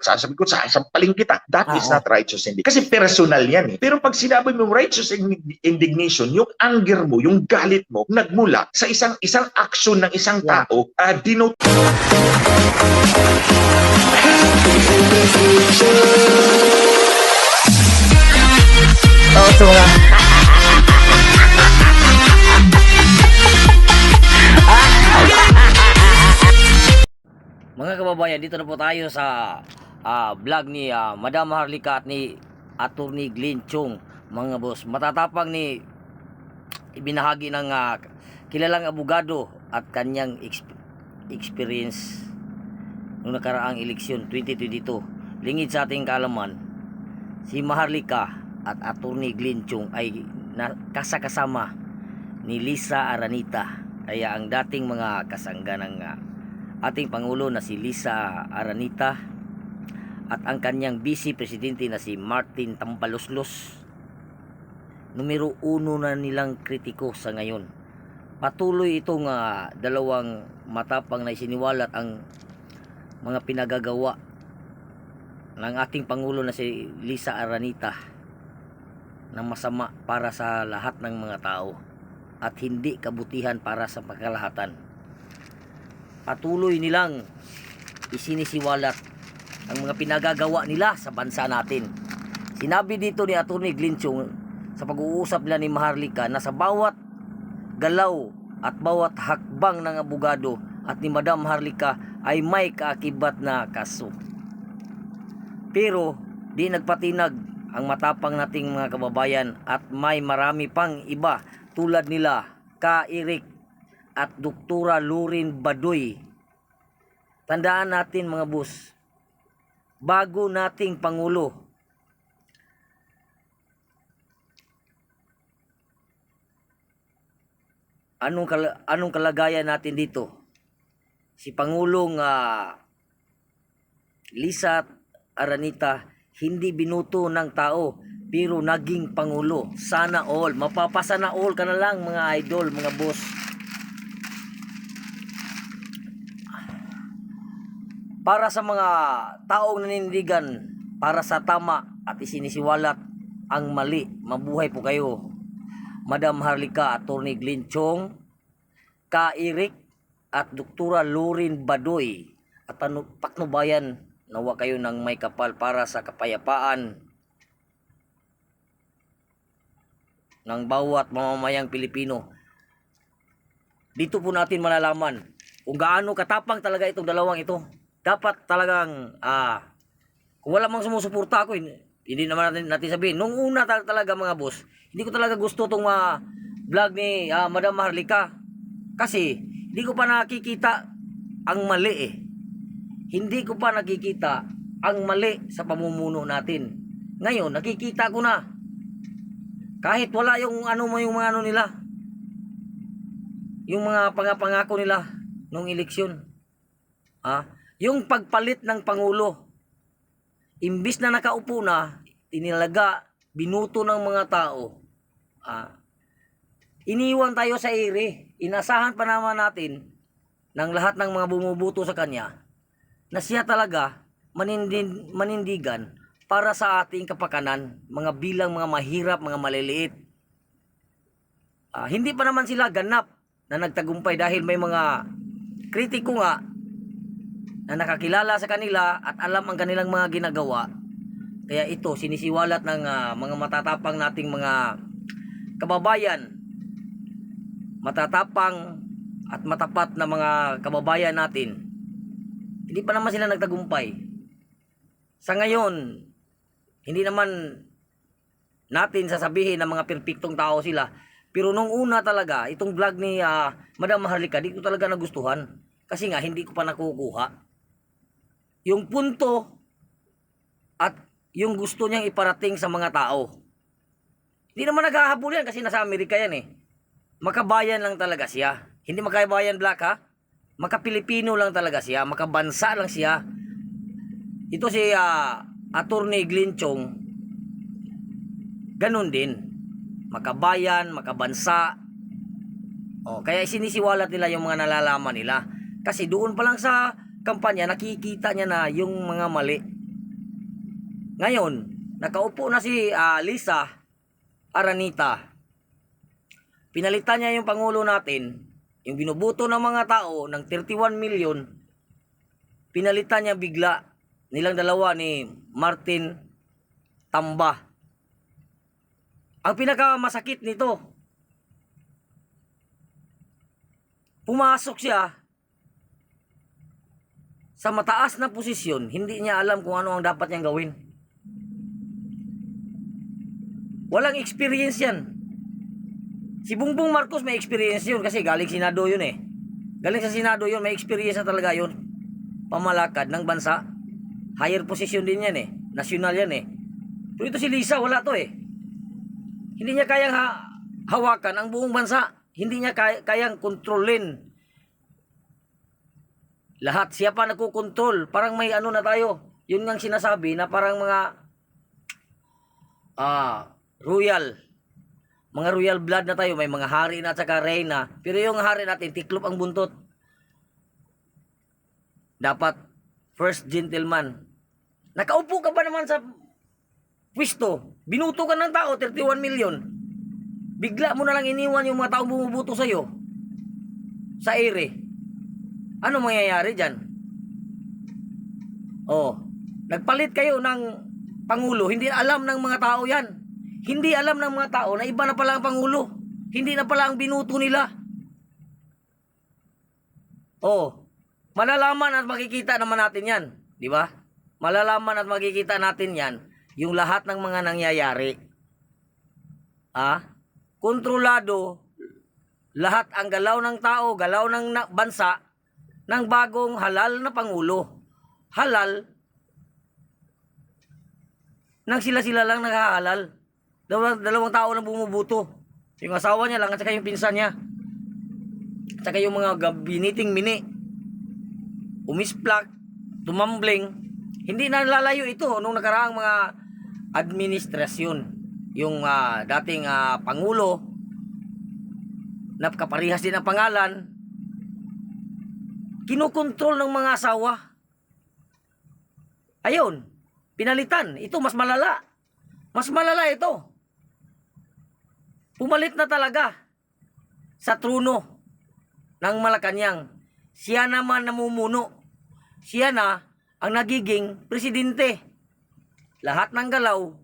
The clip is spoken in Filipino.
Sasabi ko, sasampaling kita. That is Oo. not righteous indignation. Kasi personal yan eh. Pero pag sinabi mo righteous in- indignation, yung anger mo, yung galit mo, nagmula sa isang isang action ng isang Yeah. tao, uh, denote Oo, so nga. Mga kababayan, dito na po tayo sa ah, vlog ni ah, Madam Harlika at ni Attorney Glenn Chung. Mga boss, matatapang ni ibinahagi ng ah, kilalang abogado at kanyang exp- experience nung nakaraang eleksyon 2022. Lingid sa ating kaalaman, si Maharlika at Attorney Glenn Chung ay kasakasama ni Lisa Aranita. Kaya ang dating mga kasangga ng ah, ating Pangulo na si Lisa Aranita at ang kanyang Vice Presidente na si Martin Tampaloslos numero uno na nilang kritiko sa ngayon. Patuloy itong ah, dalawang matapang na isiniwalat ang mga pinagagawa ng ating Pangulo na si Lisa Aranita na masama para sa lahat ng mga tao at hindi kabutihan para sa pagkalahatan. Patuloy nilang isinisiwalat ang mga pinagagawa nila sa bansa natin. Sinabi dito ni Atty. Glinchong sa pag-uusap nila ni Maharlika na sa bawat galaw at bawat hakbang ng abogado at ni Madam Harlika ay may kaakibat na kaso. Pero di nagpatinag ang matapang nating mga kababayan at may marami pang iba tulad nila Ka Eric at Doktora Lurin Badoy. Tandaan natin mga boss, bago nating Pangulo, anong, kal- anong kalagayan natin dito? Si Pangulong ah, Lisa Aranita hindi binuto ng tao pero naging pangulo. Sana all. Mapapasana all ka na lang mga idol, mga boss. Para sa mga taong nanindigan para sa tama at isinisiwalat ang mali. Mabuhay po kayo. Madam Harlika, Attorney Glenn Chong, Ka Eric at Doktora Lorin Badoy at ano, patnubayan nawa kayo ng may kapal para sa kapayapaan ng bawat mamamayang Pilipino. Dito po natin malalaman kung gaano katapang talaga itong dalawang ito. Dapat talagang ah kung wala mang sumusuporta ako, hindi, naman natin, natin sabihin. Nung una tal- talaga mga boss, hindi ko talaga gusto itong ah, vlog ni ah, Madam Harlika. Kasi hindi ko pa nakikita ang mali eh. Hindi ko pa nakikita ang mali sa pamumuno natin. Ngayon, nakikita ko na. Kahit wala yung ano mo yung mga ano nila. Yung mga pangapangako nila nung eleksyon. Ah, yung pagpalit ng pangulo. Imbis na nakaupo na, inilaga, binuto ng mga tao. Ah, iniwan tayo sa ere. Inasahan pa naman natin ng lahat ng mga bumubuto sa kanya na siya talaga manindin, manindigan para sa ating kapakanan, mga bilang mga mahirap, mga maliliit. Ah, hindi pa naman sila ganap na nagtagumpay dahil may mga kritiko nga na nakakilala sa kanila at alam ang kanilang mga ginagawa. Kaya ito, sinisiwalat ng ah, mga matatapang nating mga kababayan, matatapang at matapat na mga kababayan natin, hindi pa naman sila nagtagumpay. Sa ngayon, hindi naman natin sasabihin na mga perpektong tao sila. Pero nung una talaga, itong vlog ni ah, Madam Maharlika, di ko talaga nagustuhan. Kasi nga, hindi ko pa nakukuha. Yung punto at yung gusto niyang iparating sa mga tao. Hindi naman naghahabol yan kasi nasa Amerika yan eh. Makabayan lang talaga siya. Hindi makabayan black ha. Makapilipino lang talaga siya. Makabansa lang siya. Ito si ah, Attorney Glenn Chong. Ganun din. Makabayan, makabansa. Oh, kaya sinisiwalat nila yung mga nalalaman nila. Kasi doon pa lang sa kampanya, nakikita niya na yung mga mali. Ngayon, nakaupo na si ah, Lisa Aranita. Pinalitan niya yung pangulo natin, yung binubuto ng mga tao ng 31 million, pinalitan niya bigla nilang dalawa ni Martin Tamba. Ang pinakamasakit nito, pumasok siya sa mataas na posisyon, hindi niya alam kung ano ang dapat niyang gawin. Walang experience yan. Si Bongbong Marcos may experience yun kasi galing Senado yun eh. Galing sa Senado yun, may experience na talaga yun. Pamalakad ng bansa. Higher position din yan eh. National yan eh. Pero ito si Lisa, wala to eh. Hindi niya kayang ha- hawakan ang buong bansa. Hindi niya kay- kayang kontrolin. Lahat siya pa nagkukontrol. Parang may ano na tayo. Yun nga ang sinasabi na parang mga ah royal. Mga royal blood na tayo. May mga hari na at saka reyna. Pero yung hari natin, tiklop ang buntot. Dapat first gentleman. Nakaupo ka ba naman sa pwisto? Binuto ka ng tao, 31 million. Bigla mo na lang iniwan yung mga taong bumubuto sa'yo. Sa ere. Ano mangyayari dyan? Oh, nagpalit kayo ng Pangulo. Hindi alam ng mga tao yan. Hindi alam ng mga tao na iba na pala ang Pangulo. Hindi na pala ang binuto nila. Oh, malalaman at makikita naman natin yan. Di ba? Malalaman at makikita natin yan yung lahat ng mga nangyayari. Ah, kontrolado lahat ang galaw ng tao, galaw ng bansa ng bagong halal na pangulo. Halal nang sila-sila lang naghahalal. Dalawang, dalawang tao lang bumubuto. Yung asawa niya lang at saka yung pinsan niya. At saka yung mga gabiniting mini. Umisplak, tumambling. Hindi na lalayo ito nung nakaraang mga administrasyon. Yung ah, dating ah, pangulo na kaparihas din ang pangalan kinukontrol ng mga asawa. Ayun, pinalitan. Ito mas malala. Mas malala ito. Pumalit na talaga sa trono ng Malacanang. Siya naman namumuno. Siya na ang nagiging presidente. Lahat ng galaw